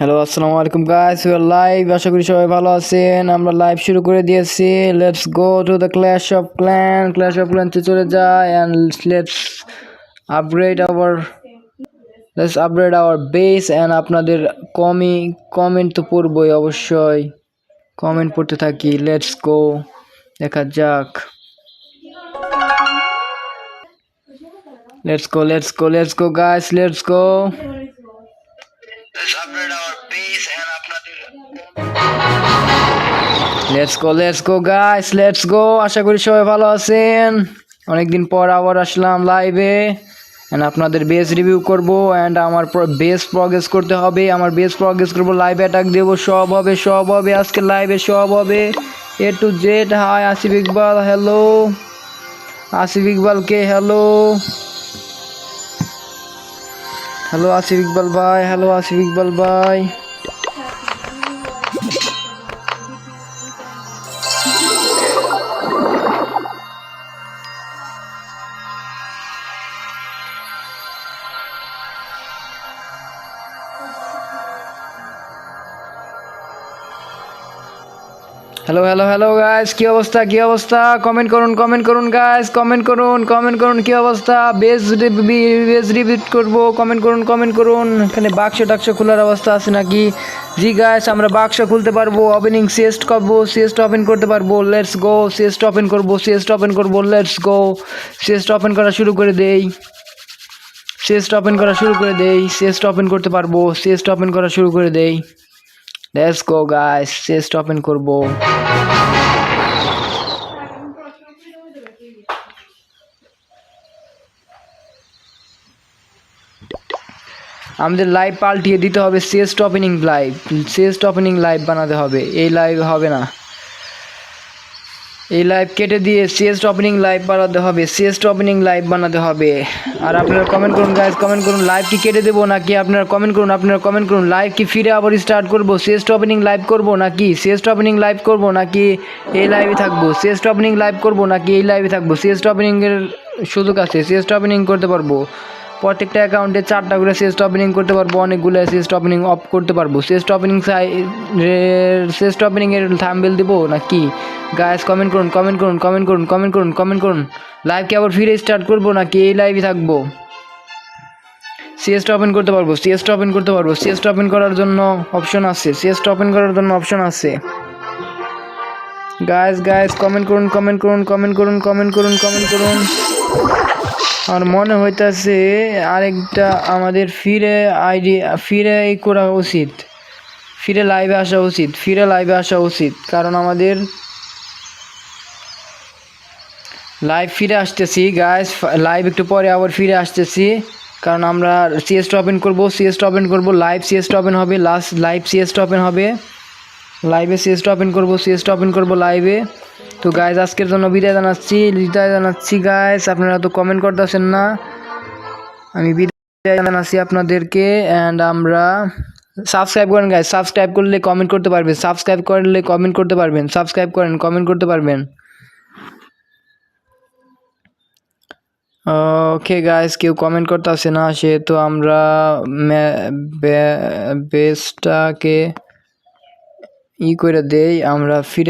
Hello আসসালামু আলাইকুম guys you are live আশা করি সবাই ভালো আছেন। আমরা লাইভ শুরু করে দিয়েছি। Let's go to the clash of clan clash of ক্ল্যানতে চলে যায় and let's upgrade our let's upgrade our base and আপনাদের কমি কমেন্ট তো পড়বই অবশ্যই। কমেন্ট পড়তে থাকি। লেটস গো দেখা যাক। Let's go let's go let's go guys let's go let's go let's go guys let's go আশা করি সবাই ভালো আছেন। অনেকদিন পর আবার আসলাম লাইভে অ্যান্ড আপনাদের বেস রিভিউ করব। অ্যান্ড আমার বেস প্রগ্রেস করতে হবে। আমার বেস প্রগ্রেস করব। লাইভ অ্যাটাক দেবো। সব হবে সব হবে। আজকে লাইভে সব হবে। A to Z hi Asif Iqbal hello Asif ইকবালকে hello hello Asif Iqbal ভাই হ্যালো আসিফ ইকবাল ভাই। হ্যালো হ্যালো হ্যালো গাইস কি অবস্থা? কি অবস্থা? কমেন্ট করুন কমেন্ট করুন গাইস কমেন্ট করুন কমেন্ট করুন, কি অবস্থা? বেস বেস রিপিট করব কমেন্ট করুন কমেন্ট করুন। এখানে বাক্স টাক্স খোলার অবস্থা আছে নাকি? জি গাইস আমরা বাক্স খুলতে পারব ওপেনিং সিএস্ট করব সিএস্ট ওপেন করতে পারব লেটস গো সিএস্ট ওপেন করব সিএস্ট ওপেন করব লেটস গো সিএস্ট ওপেন করা শুরু করে দেই। সিএস্ট ওপেন করা শুরু করে দেই সিএস্ট ওপেন করতে পারব সিএস্ট ওপেন করা শুরু করে দেই। Let's go guys chest open করব আমাদের লাইভ পাল্টিয়ে দিতে হবে chest opening live chest opening live বানাতে হবে। এই লাইভ হবে না। এই লাইভ কেটে দিয়ে সিএসট ওপেনিং লাইভ বানাতে হবে সিএসট ওপেনিং লাইভ বানাতে হবে। আর আপনারা কমেন্ট করুন গাইজ কমেন্ট করুন লাইভ কি কেটে দেবো নাকি আপনারা কমেন্ট করুন, আপনারা কমেন্ট করুন লাইভ কি ফিরে আবার স্টার্ট করব সিএসট ওপেনিং লাইভ করব নাকি সিএসট ওপেনিং লাইভ করব নাকি এই লাইভে থাকব সিএসট ওপেনিং লাইভ করব নাকি এই লাইভে থাকব সিএসট ওপেনিংয়ের সুযোগ আছে সিএসট ওপেনিং করতে পারব। প্রত্যেকটা অ্যাকাউন্টে চারটা করে সিএসট ওপেনিং করতে পারব, অনেকগুলো সিএসট ওপেনিং অফ করতে পারব। সিএসট ওপেনিং সিএসট ওপেনিংয়ের থাম্বেল দেবো নাকি গায়েস কমেন্ট করুন কমেন্ট করুন কমেন্ট করুন কমেন্ট করুন কমেন্ট করুন। লাইভ কি আবার ফিরে স্টার্ট করব নাকি এই লাইভে থাকব? সিএসটা ওপেন করতে পারব সিএসটা ওপেন করতে পারব। সিএসটা ওপেন করার জন্য অপশন আছে সিএসটা ওপেন করার জন্য অপশন আছে। গাইস গাইস কমেন্ট করুন কমেন্ট করুন কমেন্ট করুন কমেন্ট করুন কমেন্ট করুন। আমার মনে হইতাছে আরেকটা আমাদের ফিরে আইডি, ফিরে ই করা উচিত। ফিরে লাইভে আসা উচিত, ফিরে লাইভে আসা উচিত। কারণ আমাদের লাইভ ফিরে আসতেছি গাইস লাইভ একটু পরে আবার ফিরে আসতেছি। কারণ আমরা সিএসটা ওপেন করব সিএসটা ওপেন করব লাইভ সিএসটা ওপেন হবে লাস্ট লাইভ সিএসটা ওপেন হবে। লাইভে সিএসটা ওপেন করব সিএসটা ওপেন করব লাইভে তো গাইজ আজকের জন্য বিদায় জানাচ্ছি বিদায় জানাচ্ছি গাইজ আপনারা তো কমেন্ট করতে করতেছেন না। আমি বিদায় জানাচ্ছি আপনাদেরকে অ্যান্ড আমরা সাবস্ক্রাইব করেন গাইজ সাবস্ক্রাইব করলে কমেন্ট করতে পারবেন। সাবস্ক্রাইব করলে কমেন্ট করতে পারবেন। সাবস্ক্রাইব করেন কমেন্ট করতে পারবেন। ওকে গাইজ কেউ কমেন্ট করতে আসে না সেহেতু আমরা বেসটাকে ই করে দেই আমরা ফিরে